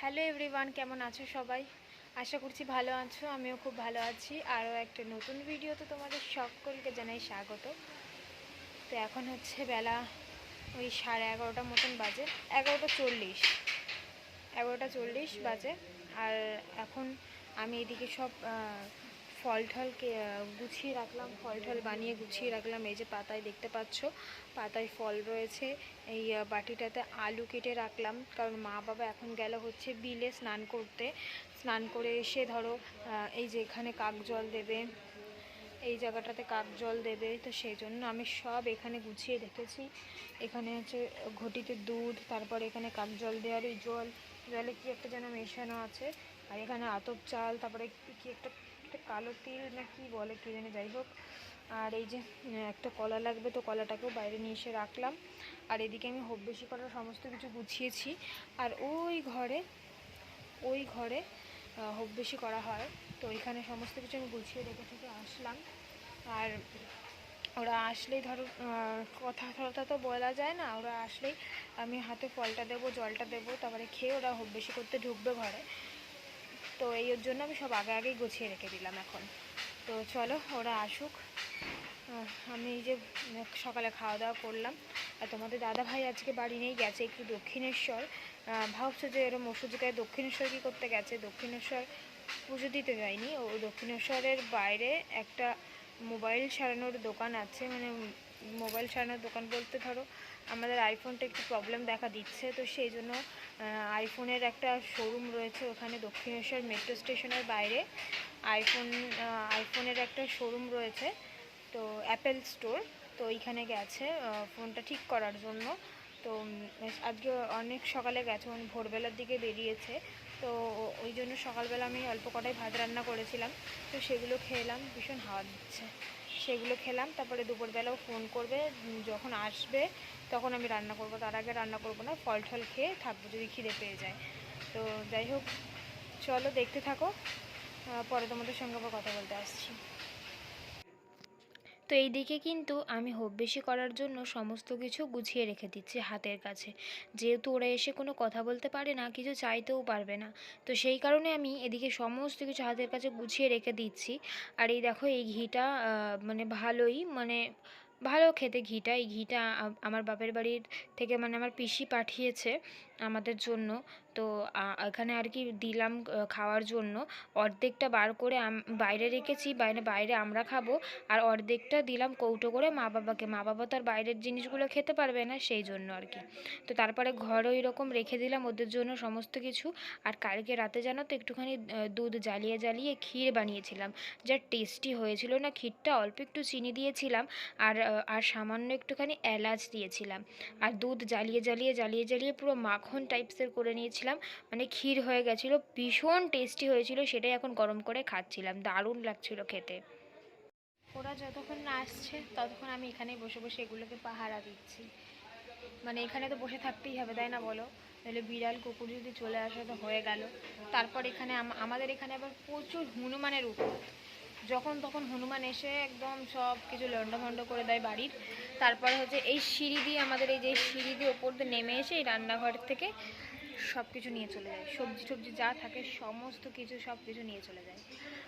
Hello everyone কেমন আছো সবাই? আশা করছি ভালো আছো, আমিও খুব ভালো আছি। আরও একটা নতুন ভিডিও তো তোমাদের সকলকে জানাই স্বাগত। তো এখন হচ্ছে বেলা ওই সাড়ে এগারোটার মতন বাজে, এগারোটা চল্লিশ। এগারোটা চল্লিশ বাজে। আর এখন আমি এদিকে সব ফল আহ, গুছিয়ে রাখলাম ফল ঠল বানিয়ে গুছিয়ে রাখলাম। এই যে পাতায় দেখতে পাচ্ছ পাতায় ফল রয়েছে। এই বাটিটাতে আলু কেটে রাখলাম কারণ মা বাবা এখন গেল হচ্ছে বিলে স্নান করতে। স্নান করে এসে ধরো এই যে এখানে কাক জল দেবে এই জায়গাটাতে কাক জল দেবে তো সেই জন্য আমি সব এখানে গুছিয়ে রেখেছি। এখানে হচ্ছে ঘটিতে দুধ তারপর এখানে কাক জল দেওয়ার ওই জল জলে কি একটা যেন মেশানো আছে। আর এখানে আতপ চাল তারপরে কি একটা একটা কালো তিল না কি বলে কি জানি, যাই হোক। আর এই যে একটা কলা লাগবে তো কলাটাকেও বাইরে নিয়ে এসে রাখলাম। আর এদিকে আমি হোপ বেশি করার সমস্ত কিছু গুছিয়েছি। আর ওই ঘরে ওই ঘরে হোপ বেশি করা হয়। তো ওইখানে সমস্ত কিছু আমি গুছিয়ে রেখে থেকে আসলাম। আর ওরা আসলেই ধরো কথা টথা তো বলা যায় না, ওরা আসলেই আমি হাতে ফলটা দেবো, জলটা দেবো, তারপরে খেয়ে ওরা হোপ বেশি করতে ঢুকবে ঘরে। তো এই ওর জন্য আমি সব আগে আগেই গুছিয়ে রেখে দিলাম এখন। তো চলো, ওরা আসুক। আমি যে সকালে খাওয়া দাওয়া করলাম। আর তোমাদের দাদা ভাই আজকে বাড়ি নেই, গেছে একটু দক্ষিণেশ্বর। ভাবছ যে এরম ওষুধ গায়ে দক্ষিণেশ্বর কী করতে গেছে? দক্ষিণেশ্বর পুজো দিতে যায়নি। ও দক্ষিণেশ্বরের বাইরে একটা মোবাইল সারানোর দোকান আছে মানে মোবাইল সারানোর দোকান বলতে ধরো, আমাদের আইফোনটা একটু প্রবলেম দেখা দিচ্ছে, তো সেই জন্য আইফোনের একটা শোরুম রয়েছে ওখানে দক্ষিণেশ্বর মেট্রো স্টেশনের বাইরে। আইফোন আইফোনের একটা শোরুম রয়েছে, তো অ্যাপেল স্টোর তো ওইখানে গেছে ফোনটা ঠিক করার জন্য। তো আজকে অনেক সকালে গেছে ভোরবেলার দিকে বেরিয়েছে, তো ওই জন্য সকালবেলা আমি অল্প কটাই ভাত রান্না করেছিলাম, তো সেগুলো খেলাম ভীষণ হাওয়া দিচ্ছে। সেগুলো খেলাম, তারপরে দুপুরবেলাও ফোন করবে, যখন আসবে তখন আমি রান্না করব। তার আগে রান্না করব না ফল টল খেয়ে থাকব যদি খিদে পেয়ে যায়। তো যাই হোক, চলো দেখতে থাকো। পরে তোমাদের সঙ্গে আবার কথা বলতে আসছি। তো এই দিকে কিন্তু আমি হোপ বেশি করার জন্য সমস্ত কিছু গুছিয়ে রেখে দিচ্ছি হাতের কাছে। যেহেতু ওরা এসে কোনো কথা বলতে পারে না, কিছু চাইতেও পারবে না। তো সেই কারণে আমি এদিকে সমস্ত কিছু হাতের কাছে গুছিয়ে রেখে দিচ্ছি। আর এই দেখো, এই ঘিটা মানে ভালোই মানে ভালো খেতে ঘিটা। এই ঘিটা আমার বাপের বাড়ির থেকে মানে আমার পিসি পাঠিয়েছে। আমাদের জন্য। তো এখানে আর কি দিলাম খাওয়ার জন্য। অর্ধেকটা বার করে বাইরে রেখেছি, বাইরে বাইরে আমরা খাব। আর অর্ধেকটা দিলাম কৌটো করে মা বাবাকে। মা বাবা তো আর বাইরের জিনিসগুলো খেতে পারবে না সেই জন্য আর কি তো তারপরে ঘরে ওই রকম রেখে দিলাম ওদের জন্য সমস্ত কিছু। আর কালকে রাতে জানো তো একটুখানি দুধ জ্বালিয়ে জ্বালিয়ে ক্ষীর বানিয়েছিলাম। যা টেস্টি হয়েছিল না, ক্ষীরটা অল্প একটু চিনি দিয়েছিলাম। আর আর সামান্য একটুখানি এলাচ দিয়েছিলাম। আর দুধ জ্বালিয়ে জ্বালিয়ে জ্বালিয়ে জ্বালিয়ে পুরো মাখন টাইপসের করে নিয়েছিলাম। মানে ক্ষীর হয়ে গেছিল, ভীষণ টেস্টি হয়েছিল, সেটাই এখন গরম করে খাচ্ছিলাম। দারুণ লাগছিল খেতে। ওরা যতক্ষণ না আসছে, ততক্ষণ আমি এখানেই বসে বসে এগুলোকে পাহারা দিচ্ছি। মানে এখানে তো বসে থাকতেই হবে, তাই না বলো? তাহলে বিড়াল কুকুর যদি চলে আসে, তো হয়ে গেল। তারপর এখানে আমাদের এখানে আবার প্রচুর হনুমানের উপর। যখন তখন হনুমান এসে একদম সব কিছু লন্ডভন্ড করে দেয় বাড়ির। তারপরে হচ্ছে এই সিঁড়ি দিয়ে আমাদের এই যে সিঁড়ি দিয়ে ওপর দিয়ে নেমে এসে এই রান্নাঘর থেকে সব কিছু নিয়ে চলে যায়। সবজি টবজি যা থাকে, সমস্ত কিছু সব কিছু নিয়ে চলে যায়।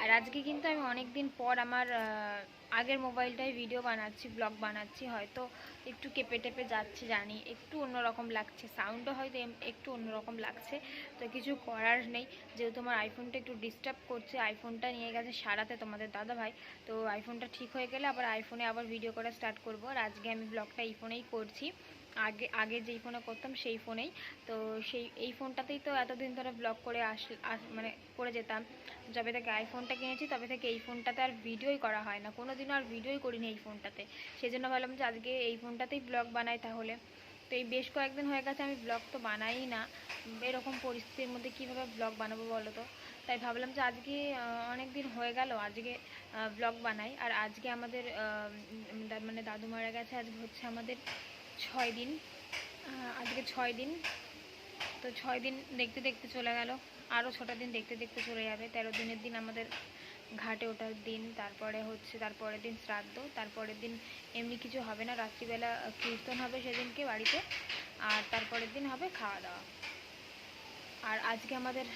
আর আজকে কিন্তু আমি অনেক দিন পর আমার আগের মোবাইলটায় ভিডিও বানাচ্ছি ব্লগ বানাচ্ছি, হয়তো একটু কেঁপে টেপে যাচ্ছে, জানি, একটু অন্যরকম লাগছে সাউন্ডও হয়তো একটু অন্যরকম লাগছে, তো কিছু করার নেই, যেহেতু আমার আইফোনটা একটু ডিস্টার্ব করছে আইফোনটা নিয়ে গেছে সারাতে তোমাদের দাদা ভাই তো আইফোনটা ঠিক হয়ে গেলে আবার আইফোনে আবার ভিডিও করা স্টার্ট করব, আর আজকে আমি ব্লগটা এই ফোনেই করছি। আগে আগে যেই ফোনে করতাম সেই ফোনেই তো সেই, এই ফোনটাতেই তো এতদিন ধরে ব্লগ করে আস মানে করে যেতাম। যবে থেকে আইফোনটা কিনেছি, তবে থেকে এই ফোনটাতে আর ভিডিওই করা হয় না। কোনো দিনও আর ভিডিওই করিনি এই ফোনটাতে সেই জন্য ভাবলাম যে আজকে এই ফোনটাতেই ব্লগ বানাই তাহলে। তো এই বেশ কয়েকদিন হয়ে গেছে আমি ব্লগ তো বানাই না। এরকম পরিস্থিতির মধ্যে কীভাবে ব্লগ বানাবো বলো তো? তাই ভাবলাম যে আজকে অনেক দিন হয়ে গেল আজকে ব্লগ বানাই। আর আজকে আমাদের মানে দাদু মারা গেছে, আজকে হচ্ছে আমাদের ছয় দিন আজকে ছয় দিন। তো ছয় দিন দেখতে দেখতে চলে গেল। আরও ছটা দিন দেখতে দেখতে চলে যাবে। তেরো দিনের দিন আমাদের ঘাটে ওঠার দিন, তারপরে হচ্ছে তারপরের দিন শ্রাদ্ধ, তারপরের দিন এমনি কিছু হবে না। রাত্রিবেলা কীর্তন হবে সেদিনকে বাড়িতে, আর তারপরের দিন হবে খাওয়া দাওয়া। আর আজকে আমাদের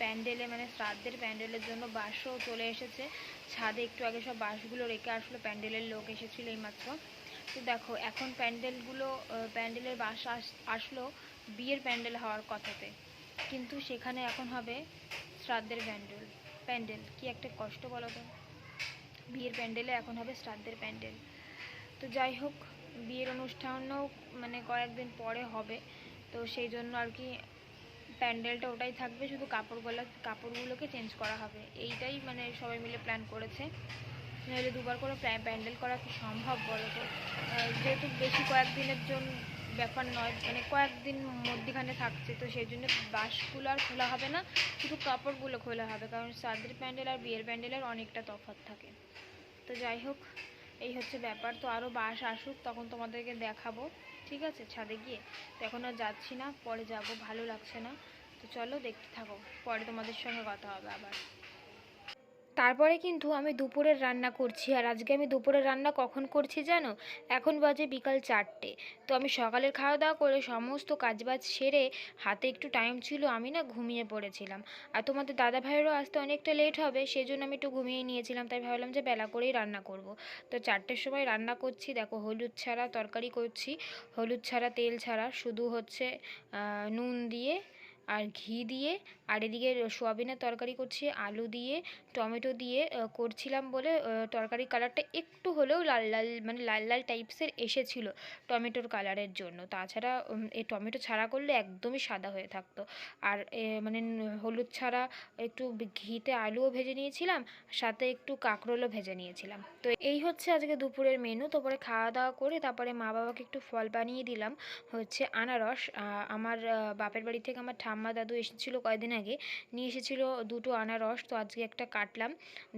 প্যান্ডেলে মানে শ্রাদ্ধের প্যান্ডেলের জন্য বাসও চলে এসেছে। ছাদে একটু আগে সব বাসগুলো রেখে আসলো। প্যান্ডেলের লোক এসেছিল এইমাত্র। তো দেখো, এখন প্যান্ডেলগুলো প্যান্ডেলের বাস আস- আসলো বিয়ের প্যান্ডেল হওয়ার কথাতে। কিন্তু সেখানে এখন হবে শ্রাদ্ধের প্যান্ডেল। প্যান্ডেল, কি একটা কষ্ট বলো তো? বিয়ের প্যান্ডেলে এখন হবে শ্রাদ্ধের প্যান্ডেল। তো যাই হোক, বিয়ের অনুষ্ঠানও মানে কয়েকদিন পরে হবে। তো সেই জন্য আর কি প্যান্ডেলটা ওটাই থাকবে, শুধু কাপড়গুলো, কাপড়গুলোকে চেঞ্জ করা হবে। এইটাই মানে সবাই মিলে প্ল্যান করেছে। নাহলে দুবার করে প্যা- প্যান্ডেল করা কি সম্ভব বলো তো? যেহেতু বেশি কয়েকদিনের জন্য ব্যাপার নয় মানে কয়েকদিন মধ্যিখানে থাকছে, তো সেই জন্য বাসগুলো আর খোলা হবে না, শুধু কাপড়গুলো খোলা হবে, কারণ শ্রাদ্ধের প্যান্ডেল আর বিয়ের প্যান্ডেলের অনেকটা তফাৎ থাকে। তো যাই হোক, এই হচ্ছে ব্যাপার। তো আরও বাস আসুক, তখন তোমাদেরকে দেখাবো, ঠিক আছে? ছাদে গিয়ে। তো এখন আর যাচ্ছি না, পরে যাব, ভালো লাগছে না। তো চলো, দেখতে থাকো। পরে তোমাদের সঙ্গে কথা হবে আবার। তারপরে কিন্তু আমি দুপুরের রান্না করছি। আর আজকে আমি দুপুরের রান্না কখন করছি জানো? এখন বাজে বিকাল চারটে। তো আমি সকালের খাওয়া দাওয়া করে সমস্ত কাজবাজ সেরে হাতে একটু টাইম ছিল, আমি না ঘুমিয়ে পড়েছিলাম। আর তোমাদের দাদা ভাইয়েরও আসতে অনেকটা লেট হবে সেই জন্য আমি একটু ঘুমিয়ে নিয়েছিলাম। তাই ভাবলাম যে বেলা করেই রান্না করব। তো চারটের সময় রান্না করছি। দেখো হলুদ ছাড়া তরকারি করছি। হলুদ ছাড়া তেল ছাড়া। শুধু হচ্ছে নুন দিয়ে আর ঘি দিয়ে, আর এদিকে সোয়াবিনের তরকারি করছি, আলু দিয়ে, টমেটো দিয়ে করছিলাম বলে তরকারি কালারটা একটু হলেও লাল লাল মানে লাল লাল টাইপসের এসেছিল টমেটোর কালারের জন্য। তাছাড়া এই টমেটো ছাড়া করলে একদমই সাদা হয়ে থাকতো। আর মানে হলুদ ছাড়া একটু ঘিতে আলুও ভেজে নিয়েছিলাম, সাথে একটু কাঁকরোলও ভেজে নিয়েছিলাম। তো এই হচ্ছে আজকে দুপুরের মেনু তারপরে খাওয়া দাওয়া করে তারপরে মা বাবাকে একটু ফল বানিয়ে দিলাম, হচ্ছে আনারস। আমার বাপের বাড়ি থেকে আমার ঠাম্মা দাদু এসেছিল কয়েকদিন আগে, নিয়ে এসেছিল দুটো আনারস, তো আজকে একটা কাটলাম,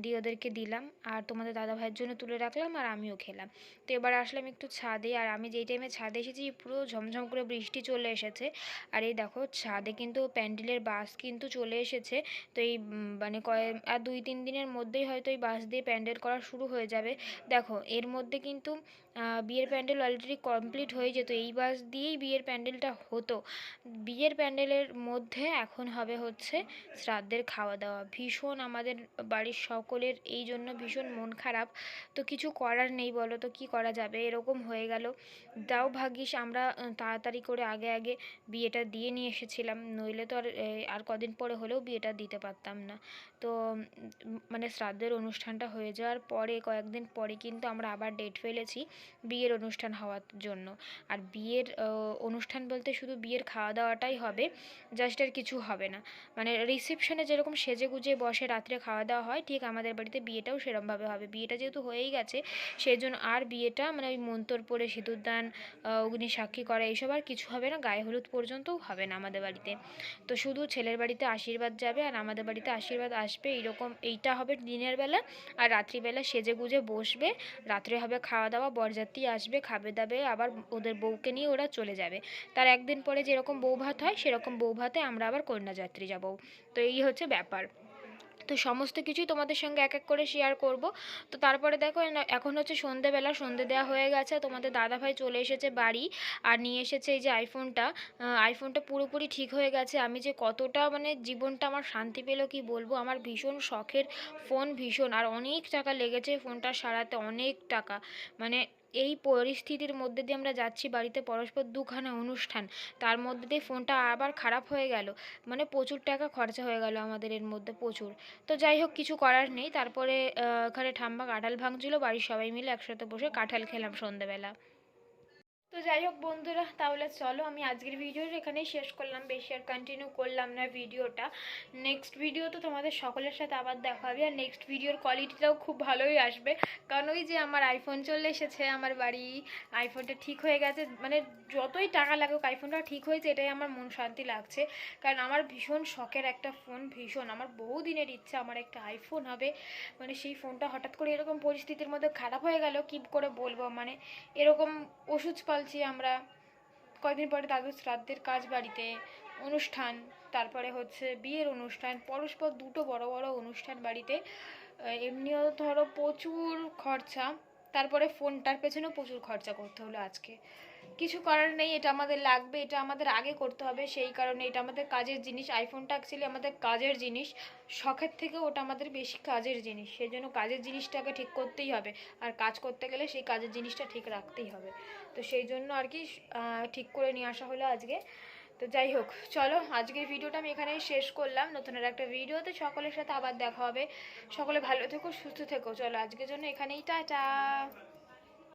দিয়ে ওদেরকে দিলাম, আর তোমাদের দাদা ভাইয়ের জন্য তুলে রাখলাম, আর আমিও খেলাম। তো এবার আসলাম একটু ছাদে, আর আমি যেই টাইমে ছাদে এসেছি, পুরো ঝমঝম করে বৃষ্টি চলে এসেছে। আর এই দেখো, ছাদে কিন্তু প্যান্ডেলের বাস কিন্তু চলে এসেছে, তো এই মানে কয়ে, আর দুই তিন দিনের মধ্যেই হয়তো এই বাস দিয়ে প্যান্ডেল করা শুরু হয়ে যাবে। দেখো, এর মধ্যে কিন্তু বিয়ের প্যান্ডেল অলরেডি কমপ্লিট হয়ে যেত। এই বাস দিয়েই বিয়ের প্যান্ডেলটা হতো। বিয়ের প্যান্ডেলের মধ্যে এখন হবে হচ্ছে শ্রাদ্ধের খাওয়া দাওয়া। ভীষণ আমাদের বাড়ির সকলের এই জন্য ভীষণ মন খারাপ। তো কিছু করার নেই বলো তো, কী করা যাবে? এরকম হয়ে গেল। তাও ভাগ্যিস আমরা তাড়াতাড়ি করে আগে আগে বিয়েটা দিয়ে নিয়ে এসেছিলাম। নইলে তো আর আর কদিন পরে হলেও বিয়েটা দিতে পারতাম না। তো মানে শ্রাদ্ধের অনুষ্ঠানটা হয়ে যাওয়ার পরে, কয়েকদিন পরে কিন্তু আমরা আবার ডেট ফেলেছি। বিয়ের অনুষ্ঠান হওয়ার জন্য। আর বিয়ের অনুষ্ঠান বলতে শুধু বিয়ের খাওয়া দাওয়াটাই হবে জাস্ট আর কিছু হবে না। মানে রিসেপশনে যেরকম সেজে গুজে বসে রাত্রে খাওয়া দাওয়া হয়, ঠিক আমাদের বাড়িতে বিয়েটাও সেরমভাবে হবে। বিয়েটা যেহেতু হয়েই গেছে সেই জন্য আর বিয়েটা মানে ওই মন্তর পরে সিঁদুরদান অগ্নি সাক্ষী করা, এইসব আর কিছু হবে না। গায়ে হলুদ পর্যন্তও হবে না আমাদের বাড়িতে। তো শুধু ছেলের বাড়িতে আশীর্বাদ যাবে আর আমাদের বাড়িতে আশীর্বাদ আসবে, এইরকম এইটা হবে দিনের বেলা। আর রাত্রিবেলা সেজে গুজে বসবে, রাত্রে হবে খাওয়া দাওয়া বরযাত্রী আসবে, খাবে দাবে, আবার ওদের বউকে নিয়ে ওরা চলে যাবে। তার একদিন পরে যেরকম বউ ভাত হয়, সেরকম বউ ভাতে আমরা আবার কন্যাযাত্রী যাব। তো এই হচ্ছে ব্যাপার। তো সমস্ত কিছুই তোমাদের সঙ্গে এক এক করে শেয়ার করব। তো তারপরে দেখো এখন হচ্ছে সন্ধেবেলা, সন্ধে দেওয়া হয়ে গেছে। তোমাদের দাদাভাই চলে এসেছে বাড়ি আর নিয়ে এসেছে এই যে আইফোনটা আইফোনটা পুরোপুরি ঠিক হয়ে গেছে। আমি যে কতটা মানে জীবনটা আমার শান্তি পেল কি বলব? আমার ভীষণ শখের ফোন ভীষণ। আর অনেক টাকা লেগেছে ফোনটা সারাতে অনেক টাকা। মানে এই পরিস্থিতির মধ্যে দিয়ে আমরা যাচ্ছি বাড়িতে পরস্পর দুখানা অনুষ্ঠান। তার মধ্যে দিয়ে ফোনটা আবার খারাপ হয়ে গেল। মানে প্রচুর টাকা খরচা হয়ে গেল আমাদের এর মধ্যে প্রচুর। তো যাই হোক, কিছু করার নেই। তারপরে এখানে ঠাম্মা কাঁঠাল ভাঙছিল, বাড়ির সবাই মিলে একসাথে বসে কাঁঠাল খেলাম সন্ধেবেলা। তো যাই হোক বন্ধুরা, তাহলে চলো আমি আজকের ভিডিওটা এখানেই শেষ করলাম। বেশি আর কন্টিনিউ করলাম না ভিডিওটা নেক্সট ভিডিও তো তোমাদের সকলের সাথে আবার দেখা হবে। আর নেক্সট ভিডিওর কোয়ালিটিটাও খুব ভালোই আসবে। কারণ ওই যে আমার আইফোন চলে এসেছে, আমার বাড়ি আইফোনটা ঠিক হয়ে গেছে। মানে যতই টাকা লাগুক আইফোনটা ঠিক হয়েছে, এটাই আমার মন শান্তি লাগছে। কারণ আমার ভীষণ শখের একটা ফোন ভীষণ। আমার বহু দিনের ইচ্ছা, আমার একটা আইফোন হবে। মানে সেই ফোনটা হঠাৎ করে এরকম পরিস্থিতির মধ্যে খারাপ হয়ে গেল, কি করে বলব? মানে এরকম ওষুধ পালছি আমরা কয়দিন পরে দাদুর শ্রাদ্ধের কাজ বাড়িতে অনুষ্ঠান, তারপরে হচ্ছে বিয়ের অনুষ্ঠান, পরস্পর দুটো বড় বড় অনুষ্ঠান বাড়িতে। এমনিও ধরো প্রচুর খরচা, তারপরে ফোনটার পেছনেও প্রচুর খরচা করতে হলো আজকে। কিছু করার নেই, এটা আমাদের লাগবে, এটা আমাদের আগে করতে হবে, সেই কারণে এটা আমাদের কাজের জিনিস আইফোনটা অ্যাকচুয়ালি আমাদের কাজের জিনিস, শখের থেকে ওটা আমাদের বেশি কাজের জিনিস, সেই জন্য কাজের জিনিসটাকে ঠিক করতেই হবে, আর কাজ করতে গেলে সেই কাজের জিনিসটা ঠিক রাখতেই হবে, তো সেই জন্য আর কি ঠিক করে নিয়ে আসা হলো আজকে, তো যাই হোক, চলো আজকের ভিডিওটা আমি এখানেই শেষ করলাম নতুন আর একটা ভিডিওতে সকলের সাথে আবার দেখা হবে, সকলে ভালো থেকো, সুস্থ থেকো, চলো আজকের জন্য এখানেই, টাটা!